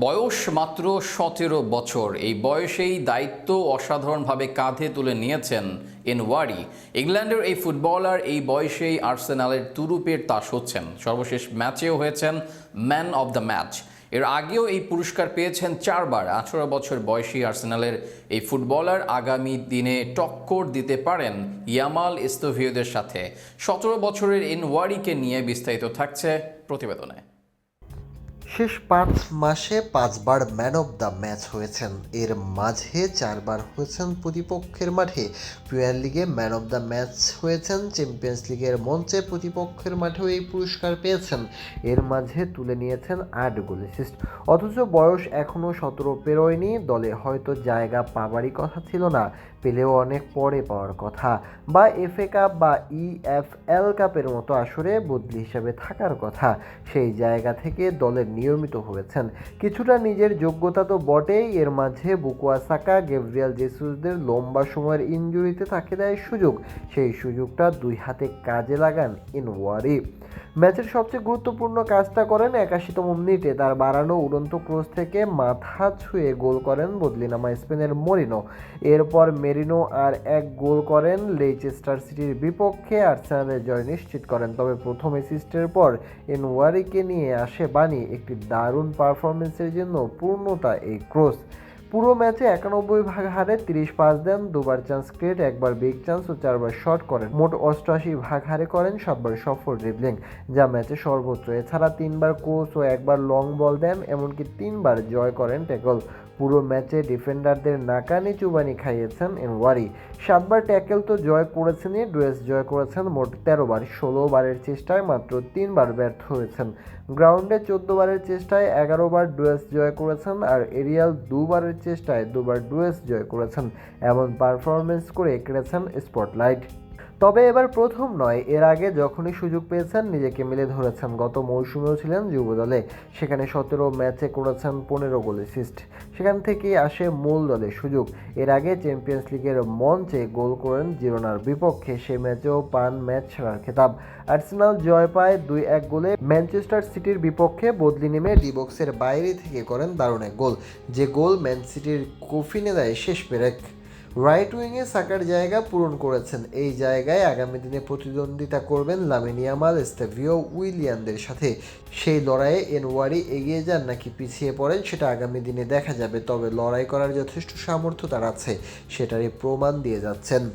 বয়স মাত্র সতেরো বছর। এই বয়সেই দায়িত্ব অসাধারণভাবে কাঁধে তুলে নিয়েছেন এনওয়ারি। ইংল্যান্ডের এই ফুটবলার এই বয়সেই আর্সেনালের তুরুপের তাস হচ্ছেন। সর্বশেষ ম্যাচেও হয়েছেন ম্যান অব দ্য ম্যাচ। এর আগেও এই পুরস্কার পেয়েছেন চারবার। আঠারো বছর বয়সী আর্সেনালের এই ফুটবলার আগামী দিনে টক্কর দিতে পারেন ইয়ামাল ইস্তোভিওদের সাথে। সতেরো বছরের এনওয়ারিকে নিয়ে বিস্তারিত থাকছে প্রতিবেদনে। শেষ পাঁচ মাসে পাঁচবার ম্যান অব দ্য ম্যাচ হয়েছেন। এর মাঝে চারবার হয়েছেন প্রতিপক্ষের মাঠে। প্রিমিয়ার লিগে ম্যান অব দ্য ম্যাচ হয়েছেন, চ্যাম্পিয়ন্স লিগের মঞ্চে প্রতিপক্ষের মাঠেও এই পুরস্কার পেয়েছেন। এর মাঝে তুলে নিয়েছেন আট গোল অ্যাসিস্ট অথচ বয়স এখনও সতেরো পেরোয়নি, দলে হয়তো জায়গা পাবারই কথা ছিল না, পেলেও অনেক পরে পাওয়ার কথা। বা এফএ কাপ বা ইএফএল কাপের মতো আসরে বদলি হিসাবে থাকার কথা। সেই জায়গা থেকে দলের নিয়মিত হয়েছেন। কিছুটা নিজের যোগ্যতা তো বটেই, এর মাঝে বুকুয়া সাকা, গেব্রিয়াল জেসুসদের লম্বা সময়ের ইঞ্জুরিতে তাকে দেয় সুযোগ। সেই সুযোগটা দুই হাতে কাজে লাগান ইনওয়ারি। ম্যাচের সবচেয়ে গুরুত্বপূর্ণ কাজটা করেন একাশিতম মিনিটে। তার বাড়ানো উড়ন্ত ক্রোস থেকে মাথা ছুঁয়ে গোল করেন বদলিনামা স্পেনের মরিনো। এরপর মেরিনো আর এক গোল করেন লেইচেস্টার সিটির বিপক্ষে। আর্সেনালের জয় নিশ্চিত করেন, তবে প্রথম অ্যাসিস্টের পর এনওয়ারিকে নিয়ে আসে বানি একটি দারুণ পারফরমেন্সের জন্য পূর্ণতা এই ক্রস পুরো ম্যাচে একানব্বই ভাগ হারে তিরিশ পাস দেন, দুবার চান্স ক্রিয়েট একবার বিগ চান্স ও চারবার শট করেন। মোট অষ্টআশি ভাগ হারে করেন, সাতবার সফল ড্রিবলিং যা ম্যাচে সর্বোচ্চ। এছাড়া তিনবার কোচ ও একবার লং বল দেন, এমনকি তিনবার জয় করেন ট্যাকল পুরো ম্যাচে ডিফেন্ডারদের নাকানি চুবানি খাইয়েছেন এনওয়ারি। সাতবার ট্যাকেল তো জয় করেছেনই ডুয়েস জয় করেছেন মোট তেরো বার ষোলো বারের চেষ্টায় মাত্র তিনবার ব্যর্থ হয়েছেন। গ্রাউন্ডে চোদ্দ বারের চেষ্টায় এগারো বার ডুয়েস জয় করেছেন, আর এরিয়াল দুবারের চেষ্টায় দুবার ডুয়েস জয় করেছেন। এমন পারফরমেন্স করে কেড়েছেন স্পটলাইট তবে এবার প্রথম নয়, এর আগে যখনই সুযোগ পেয়েছেন, নিজেকে মেলে ধরেছেন। গত মৌসুমেও ছিলেন যুব দলে সেখানে সতেরো ম্যাচে করেছেন পনেরো গোল অ্যাসিস্ট সেখান থেকেই আসে মূল দলে সুযোগ। এর আগে চ্যাম্পিয়ন্স লিগের মঞ্চে গোল করেন জিরোনার বিপক্ষে, সে ম্যাচেও পান ম্যাচ সেরার খেতাব। আর্সেনাল জয় পায় দুই এক গোলে। ম্যানচেস্টার সিটির বিপক্ষে বদলি নেমে ডিবক্সের বাইরে থেকে করেন দারুণ এক গোল। যে গোল ম্যান সিটির কফিনে দেয় শেষ পেরেক। রাইট উইংয়ে সাকার জায়গা পূরণ করেছেন। এই জায়গায় আগামী দিনে প্রতিদ্বন্দ্বিতা করবেন লামিনিয়ামাল স্টেভিও উইলিয়ানদের সাথে। সেই লড়াইয়ে এনওয়ারি এগিয়ে যান নাকি পিছিয়ে পড়েন সেটা আগামী দিনে দেখা যাবে, তবে লড়াই করার যথেষ্ট সামর্থ্য তার আছে, সেটারই প্রমাণ দিয়ে যাচ্ছেন।